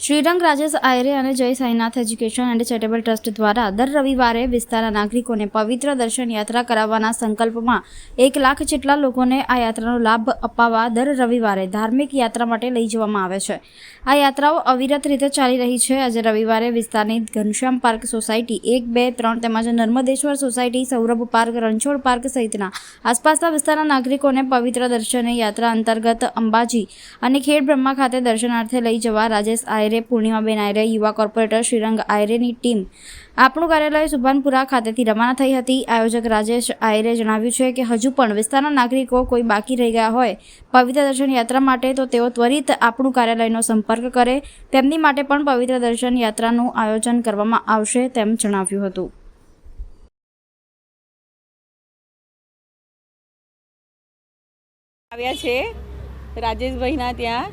શ્રીરંગ રાજેશ આયરે અને Jay Sainath education and charitable trust દ્વારા દર રવિવારે વિસ્તારના નાગરિકોને પવિત્ર દર્શન યાત્રા કરાવવાના સંકલ્પમાં એક લાખ જેટલા લોકોને આ યાત્રાનો લાભ અપાવવા દર રવિવારે ધાર્મિક યાત્રા માટે લઈ જવામાં આવે છે. આ યાત્રાઓ અવિરત રીતે ચાલી રહી છે. આજે રવિવારે વિસ્તારની ઘનશ્યામ પાર્ક સોસાયટી એક, બે, ત્રણ તેમજ Narmadeshwar society, Saurabh park, Ranchhod park સહિતના આસપાસના વિસ્તારના નાગરિકોને પવિત્ર દર્શન યાત્રા અંતર્ગત અંબાજી અને ખેડ બ્રહ્મા ખાતે દર્શનાર્થે લઈ જવા રાજેશ આયરે પૂર્ણિમાબેન આયરે, યુવા કોર્પોરેટર શ્રીરંગ આયરેની ટીમ. આપણું કાર્યાલય સુભાનપુરા ખાતેથી રવાના થઈ હતી. આયોજક રાજેશ આયરે જણાવ્યું છે કે હજુ પણ વિસ્તારના નાગરિકો કોઈ બાકી રહી ગયા હોય, પવિત્ર દર્શન યાત્રા માટે, તો તેઓ ત્વરિત આપણું કાર્યાલયનો સંપર્ક કરે. તેમની માટે પણ પવિત્ર દર્શન યાત્રાનું આયોજન કરવામાં આવશે તેમ જણાવ્યું હતું. આવ્યા છે રાજેશભાઈના ત્યાં.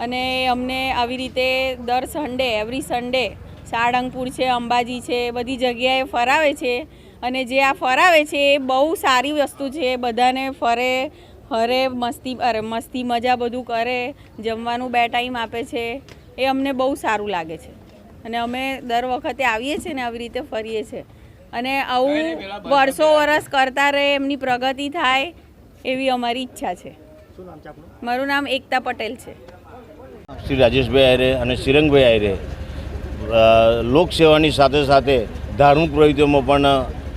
અને અમને આવી રીતે દર સન્ડે એવરી સન્ડે સાળંગપુર છે અંબાજી છે બધી જગ્યાએ ફરાવે છે. અને જે આ ફરાવે છે એ બહુ સારી વસ્તુ છે. બધાને ફરે હરે મસ્તી અરે મસ્તી મજા બધું કરે જમવાનું બે ટાઈમ આપે છે. એ અમને બહુ સારું લાગે છે. અને અમે દર વખતે આવીએ છીએ ને આવી રીતે ફરીએ છીએ અને આવું વર્ષો વર્ષ કરતા રહે એમની પ્રગતિ થાય એવી અમારી ઈચ્છા છે. મારું નામ એકતા પટેલ છે. શ્રી રાજેશભાઈ આયરે અને શ્રીરંગભાઈ આયરે લોકસેવાની સાથે સાથે ધાર્મિક પ્રવૃત્તિઓમાં પણ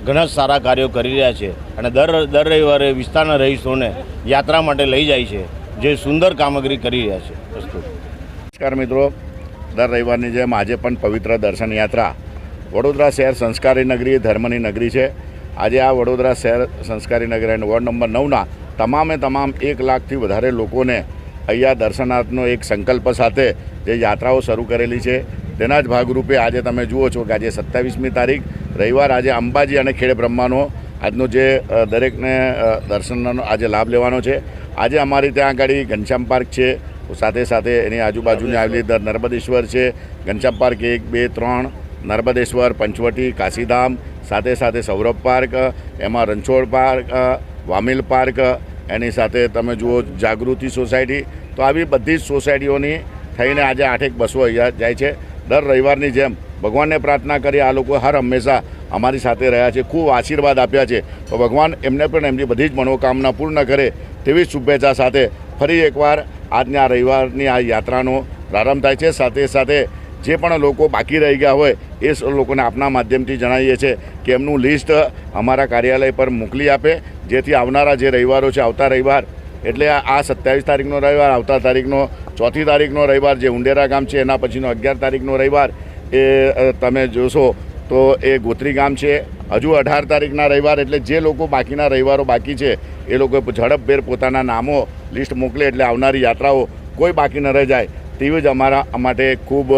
ઘણા સારા કાર્યો કરી રહ્યા છે અને દર દર રવિવારે વિસ્તારના રહીશોને યાત્રા માટે લઈ જાય છે, જે સુંદર કામગીરી કરી રહ્યા છે. વસ્તુ. નમસ્કાર મિત્રો. દર રવિવારની જેમ આજે પણ પવિત્ર દર્શન યાત્રા વડોદરા શહેર સંસ્કારી નગરી, ધર્મની નગરી છે. આજે આ વડોદરા શહેર સંસ્કારી નગરી અને વોર્ડ નંબર નવના તમામે તમામ એક લાખથી વધારે લોકોને અહીંયા દર્શનાર્થનો એક સંકલ્પ સાથે જે યાત્રાઓ શરૂ કરેલી છે તેના જ ભાગરૂપે આજે તમે જુઓ છો કે આજે સત્તાવીસમી તારીખ રવિવાર આજે અંબાજી અને ખેડ બ્રહ્માનો આજનો જે દરેકને દર્શનનો આજે લાભ લેવાનો છે. આજે અમારી ત્યાં આગળ ઘનશ્યામ પાર્ક છે સાથે સાથે એની આજુબાજુની આવેલી નર્મદેશ્વર છે. ઘનશ્યામ પાર્ક એક બે ત્રણ નર્મદેશ્વર પંચવટી કાશીધામ સાથે સાથે સૌરભ પાર્ક એમાં રણછોડ પાર્ક વામિલ પાર્ક એની સાથે તમે જુઓ જાગૃતિ સોસાયટી, તો આવી બધી જ સોસાયટીઓની થઈને આજે આઠેક બસો અહીંયા જાય છે. દર રવિવારની જેમ ભગવાનને પ્રાર્થના કરી આ લોકો હર હંમેશા અમારી સાથે રહ્યા છે, ખૂબ આશીર્વાદ આપ્યા છે. તો ભગવાન એમને પણ એમની બધી જ મનોકામના પૂર્ણ કરે તેવી શુભેચ્છા સાથે ફરી એકવાર આજની આ રવિવારની આ યાત્રાનો પ્રારંભ થાય છે. સાથે સાથે જે પણ લોકો બાકી રહી ગયા હોય એ લોકોને આપના માધ્યમથી જણાવીએ છીએ કે એમનું લિસ્ટ અમારા કાર્યાલય પર મોકલી આપે. જેથી આવનારા જે રવિવારો છે, આવતા રવિવાર, એટલે આ સત્યાવીસ તારીખનો રવિવાર, આવતા તારીખનો ચોથી તારીખનો રવિવાર, જે ઉંડેરા ગામ છે, એના પછીનો અગિયાર તારીખનો રવિવાર, એ તમે જોશો તો એ ગોત્રી ગામ છે. હજુ અઢાર તારીખના રવિવાર, એટલે જે લોકો બાકીના રવિવારો બાકી છે, એ લોકો ઝડપભેર પોતાના નામો લિસ્ટ મોકલે, એટલે આવનારી યાત્રાઓ કોઈ બાકી ન રહી જાય, તેવી જ અમારા માટે ખૂબ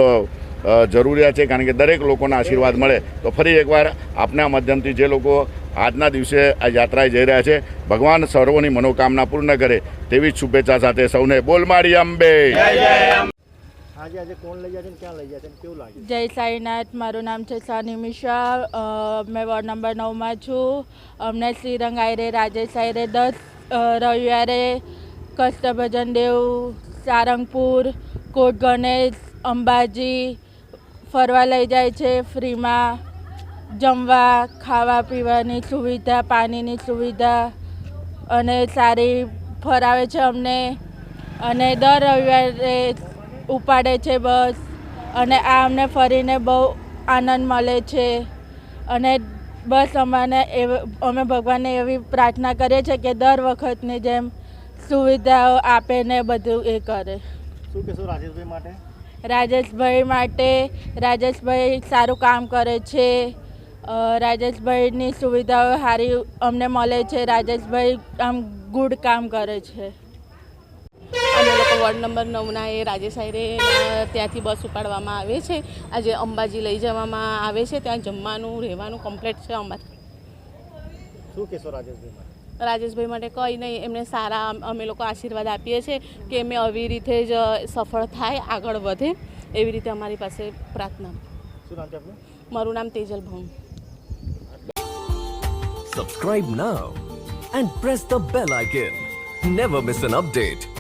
જરૂરિયાત છે કારણ કે દરેક લોકોના આશીર્વાદ મળે. તો ફરી એકવાર આપના માધ્યમથી જે લોકો આજના દિવસે આ યાત્રાએ જઈ રહ્યા છે ભગવાન સર્વોની મનોકામના પૂર્ણ કરે તેવી જ શુભેચ્છા સાથે સૌને બોલમાળી અંબે. જય સાઈનાથ મારું નામ છે સાની મિશ્રા. મેં વોર્ડ નંબર નવમાં છું. અમને શ્રીરંગ આયરે રાજેશ આયરે દસ રવિવારે કષ્ટભજન દેવ સારંગપુર કોટ ગણેશ અંબાજી ફરવા લઈ જાય છે, ફ્રીમાં જમવા, ખાવા પીવાની સુવિધા, પાણીની સુવિધા અને સારી ફરાવે છે અમને. અને દર રવિવારે ઉપાડે છે બસ અને આ અમને ફરીને બહુ આનંદ મળે છે. અને બસ અમાને અમે ભગવાનને એવી પ્રાર્થના કરીએ છીએ કે દર વખતની જેમ સુવિધાઓ આપે ને બધું એ કરે. શું કહેશો રાજેશભાઈ માટે? રાજેશભાઈ માટે રાજેશભાઈ સારું કામ કરે છે. રાજેશભાઈની સુવિધાઓ સારી અમને મળે છે. રાજેશભાઈ આમ ગુડ કામ કરે છે. અમે લોકો વોર્ડ નંબર નવના એ રાજેશ આયરેના ત્યાંથી બસ ઉપાડવામાં આવે છે. આજે અંબાજી લઈ જવામાં આવે છે. ત્યાં જમવાનું રહેવાનું કમ્પ્લેટ છે અમારે. શું કહેશો રાજેશભાઈ? રાજેશભાઈ માટે કંઈ નહીં એમને સારા અમે લોકો આશીર્વાદ આપીએ છીએ કે એમને આવી રીતે જ સફળ થાય આગળ વધે એવી રીતે અમારી પાસે પ્રાર્થના. મારું નામ Tejal Bhaum. Subscribe now and press the bell icon never miss an update.